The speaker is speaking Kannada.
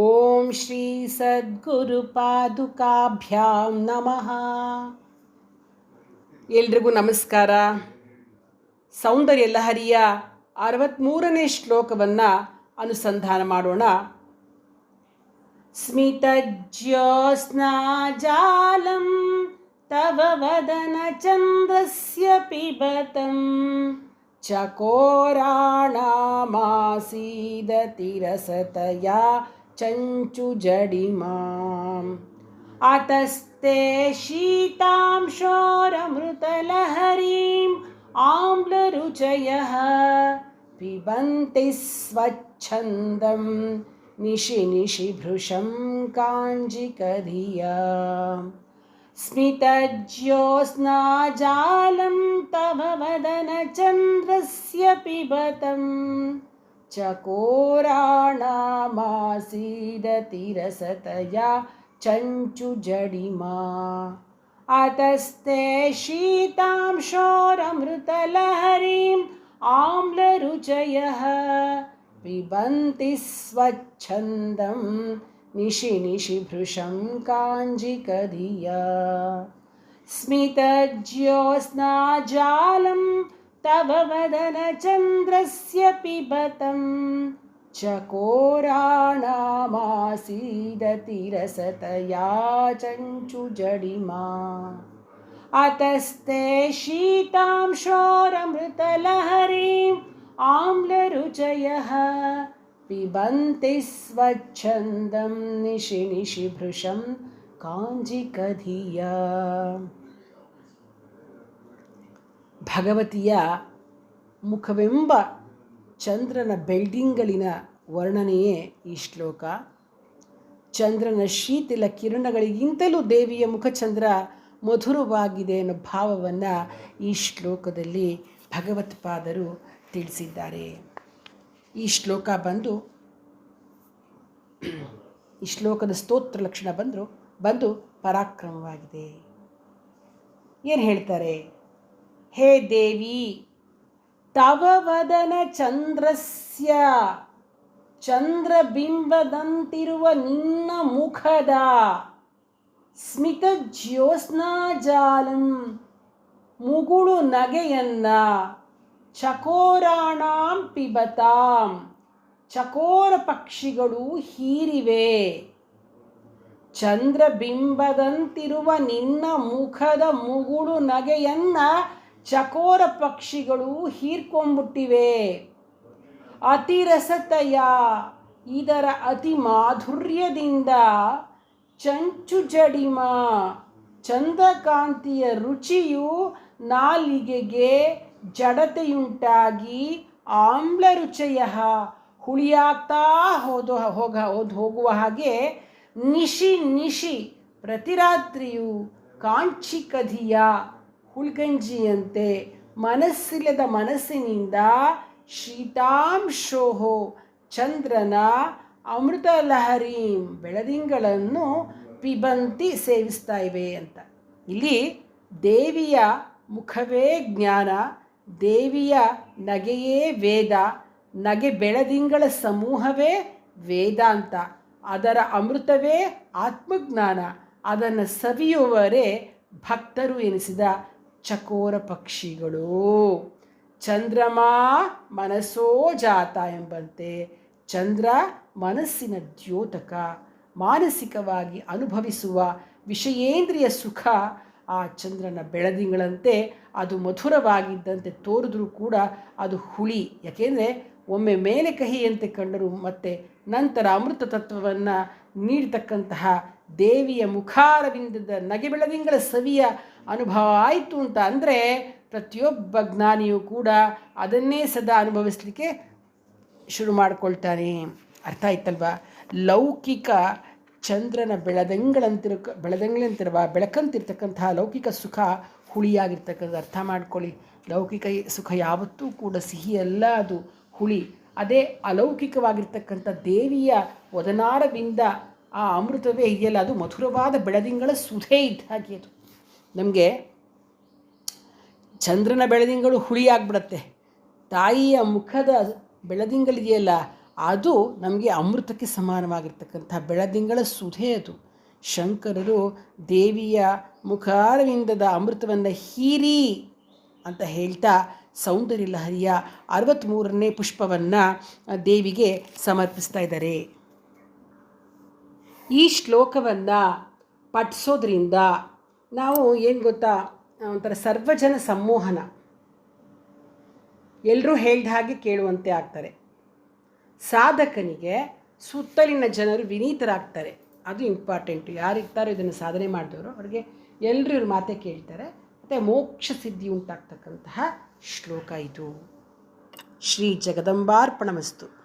ಓಂ ಶ್ರೀ ಸದ್ಗುರು ಪಾದುಕಾಭ್ಯಾಂ ನಮಃ ಎಲ್ರಿಗೂ ನಮಸ್ಕಾರ. ಸೌಂದರ್ಯ ಲಹರಿಯ ಅರವತ್ತ್ಮೂರನೇ ಶ್ಲೋಕವನ್ನು ಅನುಸಂಧಾನ ಮಾಡೋಣ. ಸ್ಮಿತಜ್ಯೋತ್ಸ್ನಾಜಾಲಂ ತವ ವದನ ಚಂದ್ರಸ್ಯ ಪಿಬತಂ ಚಕೋರಾಣಾಮಾಸೀದತಿರಸತಯಾ चञ्चुजडिमाम् अतस्ते शीतां शोरमृतलहरीम् आम्लरुचयः पिबन्ति स्वच्छन्दं निशिनिशिभृशं काञ्जिकधिया। स्मितज्योत्स्नाजालं तव वदनचन्द्रस्य पिबतम्। चकोराणामासीदतिरसतया चञ्चुजडिमा। अतस्ते शीतांशोरमृतलहरीम् आम्लरुचयः पिबन्ति स्वच्छन्दं निशि निशिभृशं काञ्जिकधिया। स्मितज्योत्स्नाजालं तव वदनचन्द्रस्य पिबतं चकोराणामासीदतिरसतया चञ्चुजडिमा अतस्ते शीतां शोरमृतलहरीम् आम्लरुचयः। पिबन्ति स्वच्छन्दं निशि निशिभृशं काञ्चिकधिया। ಭಗವತಿಯ ಮುಖವೆಂಬ ಚಂದ್ರನ ಬೆಲ್ಡಿಂಗಲಿನ ವರ್ಣನೆಯೇ ಈ ಶ್ಲೋಕ. ಚಂದ್ರನ ಶೀತಲ ಕಿರಣಗಳಿಗಿಂತಲೂ ದೇವಿಯ ಮುಖಚಂದ್ರ ಮಧುರವಾಗಿದೆ ಅನ್ನೋ ಭಾವವನ್ನು ಈ ಶ್ಲೋಕದಲ್ಲಿ ಭಗವತ್ಪಾದರು ತಿಳಿಸಿದ್ದಾರೆ. ಈ ಶ್ಲೋಕ ಬಂದು, ಈ ಶ್ಲೋಕದ ಸ್ತೋತ್ರ ಲಕ್ಷಣ ಬಂದರು, ಬಂದು ಪರಾಕ್ರಮವಾಗಿದೆ. ಏನು ಹೇಳ್ತಾರೆ? ಹೇ ದೇವಿ ತವ ವದನ ಚಂದ್ರಸ್ಯ, ಚಂದ್ರಬಿಂಬದಂತಿರುವ ನಿನ್ನ ಮುಖದ ಸ್ಮಿತ ಜ್ಯೋತ್ಸ್ನಾಜಾಲಂ, ಮುಗುಳು ನಗೆಯನ್ನ ಚಕೋರಾಣಾಂ ಪಿಬತಾಂ, ಚಕೋರ ಪಕ್ಷಿಗಳು ಹೀರಿವೆ. ಚಂದ್ರಬಿಂಬದಂತಿರುವ ನಿನ್ನ ಮುಖದ ಮುಗುಳು ನಗೆಯನ್ನ ಚಕೋರ ಪಕ್ಷಿಗಳು ಹೀರ್ಕೊಂಡ್ಬಿಟ್ಟಿವೆ ಅತಿರಸತಯ ಇದರ ಅತಿ ಮಾಧುರ್ಯದಿಂದ ಚಂಚು ಜಡಿಮ ಚಂದ್ರಕಾಂತಿಯ ರುಚಿಯು ನಾಲಿಗೆಗೆ ಜಡತೆಯುಂಟಾಗಿ ಆಮ್ಲ ರುಚಯ ಹುಳಿಯಾಗ್ತಾ ಹೋದು ಹೋಗ ಹೋದ್ ಹೋಗುವ ಹಾಗೆ ನಿಶಿ ನಿಶಿ ಪ್ರತಿರಾತ್ರಿಯು ಕಾಂಚಿಕಧಿಯ ಹುಳ್ಗಂಜಿಯಂತೆ ಮನಸ್ಸಿಲ್ಲದ ಮನಸ್ಸಿನಿಂದ ಶೀತಾಂಶೋಹೋ ಚಂದ್ರನ ಅಮೃತ ಲಹರೀಂ ಬೆಳದಿಂಗಳನ್ನು ಪಿಬಂತಿ ಸೇವಿಸ್ತಾ ಇವೆ ಅಂತ. ಇಲ್ಲಿ ದೇವಿಯ ಮುಖವೇ ಜ್ಞಾನ, ದೇವಿಯ ನಗೆಯೇ ವೇದ, ನಗೆ ಬೆಳದಿಂಗಳ ಸಮೂಹವೇ ವೇದಾಂತ ಅದರ ಅಮೃತವೇ ಆತ್ಮಜ್ಞಾನ, ಅದನ್ನು ಸವಿಯುವವರೇ ಭಕ್ತರು ಎನಿಸಿದ ಚಕೋರ ಪಕ್ಷಿಗಳು. ಚಂದ್ರಮ ಮನಸ್ಸೋ ಜಾತ ಎಂಬಂತೆ ಚಂದ್ರ ಮನಸ್ಸಿನ ದ್ಯೋತಕ. ಮಾನಸಿಕವಾಗಿ ಅನುಭವಿಸುವ ವಿಷಯೇಂದ್ರಿಯ ಸುಖ. ಆ ಚಂದ್ರನ ಬೆಳದಿಂಗಳಂತೆ ಅದು ಮಧುರವಾಗಿದ್ದಂತೆ ತೋರಿದ್ರೂ ಕೂಡ ಅದು ಹುಳಿ. ಯಾಕೆಂದರೆ ಒಮ್ಮೆ ಮೇಲೆ ಕಹಿಯಂತೆ ಕಂಡರೂ ಮತ್ತೆ ನಂತರ ಅಮೃತ ತತ್ವವನ್ನು ನೀಡತಕ್ಕಂತಹ ದೇವಿಯ ಮುಖಾರವಿಂದದ ನಗೆ ಸವಿಯ ಅನುಭವ ಆಯಿತು ಅಂತ ಅಂದರೆ ಪ್ರತಿಯೊಬ್ಬ ಜ್ಞಾನಿಯೂ ಕೂಡ ಅದನ್ನೇ ಸದಾ ಅನುಭವಿಸಲಿಕ್ಕೆ ಶುರು ಮಾಡಿಕೊಳ್ತಾನೆ. ಅರ್ಥ ಆಯ್ತಲ್ವಾ? ಲೌಕಿಕ ಚಂದ್ರನ ಬೆಳದಂಗಳಂತಿರ ಬೆಳದಂಗಳಂತಿರುವ, ಬೆಳಕಂತಿರ್ತಕ್ಕಂತಹ ಲೌಕಿಕ ಸುಖ ಹುಳಿಯಾಗಿರ್ತಕ್ಕಂಥ ಅರ್ಥ ಮಾಡ್ಕೊಳ್ಳಿ. ಲೌಕಿಕ ಸುಖ ಯಾವತ್ತೂ ಕೂಡ ಸಿಹಿಯಲ್ಲ, ಅದು ಹುಳಿ. ಅದೇ ಅಲೌಕಿಕವಾಗಿರ್ತಕ್ಕಂಥ ದೇವಿಯ ವದನಾರವಿಂದ ಆ ಅಮೃತವೇ ಇದೆಯಲ್ಲ ಅದು ಮಧುರವಾದ ಬೆಳದಿಂಗಳ ಸುಧೆ ಇದ್ದ ಹಾಗೆ ಅದು. ನಮಗೆ ಚಂದ್ರನ ಬೆಳದಿಂಗಳು ಹುಳಿಯಾಗ್ಬಿಡತ್ತೆ. ತಾಯಿಯ ಮುಖದ ಬೆಳದಿಂಗಳಿದೆಯಲ್ಲ, ಅದು ನಮಗೆ ಅಮೃತಕ್ಕೆ ಸಮಾನವಾಗಿರ್ತಕ್ಕಂಥ ಬೆಳದಿಂಗಳ ಸುಧೆ ಅದು. ಶಂಕರರು ದೇವಿಯ ಮುಖಾರವಿಂದದ ಅಮೃತವನ್ನು ಹೀರಿ ಅಂತ ಹೇಳ್ತಾ ಸೌಂದರ್ಯ ಲಹರಿಯ ಅರವತ್ತ್ಮೂರನೇ ಪುಷ್ಪವನ್ನು ದೇವಿಗೆ ಸಮರ್ಪಿಸ್ತಾ ಇದ್ದಾರೆ. ಈ ಶ್ಲೋಕವನ್ನು ಪಠಿಸೋದ್ರಿಂದ ನಾವು ಏನು ಗೊತ್ತಾ? ಒಂಥರ ಸರ್ವಜನ ಸಂಮೋಹನ ಎಲ್ಲರೂ ಹೇಳ್ದ ಹಾಗೆ ಕೇಳುವಂತೆ ಆಗ್ತಾರೆ. ಸಾಧಕನಿಗೆ ಸುತ್ತಲಿನ ಜನರು ವಿನೀತರಾಗ್ತಾರೆ. ಅದು ಇಂಪಾರ್ಟೆಂಟು ಯಾರಿರ್ತಾರೋ ಇದನ್ನು ಸಾಧನೆ ಮಾಡಿದವರು, ಅವ್ರಿಗೆ ಎಲ್ಲರೂ ಇವ್ರ ಮಾತೆ ಕೇಳ್ತಾರೆ. ಮತ್ತು ಮೋಕ್ಷ ಸಿದ್ಧಿ ಉಂಟಾಗ್ತಕ್ಕಂತಹ ಶ್ಲೋಕ ಇದು. ಶ್ರೀ ಜಗದಂಬಾರ್ಪಣಮಸ್ತು.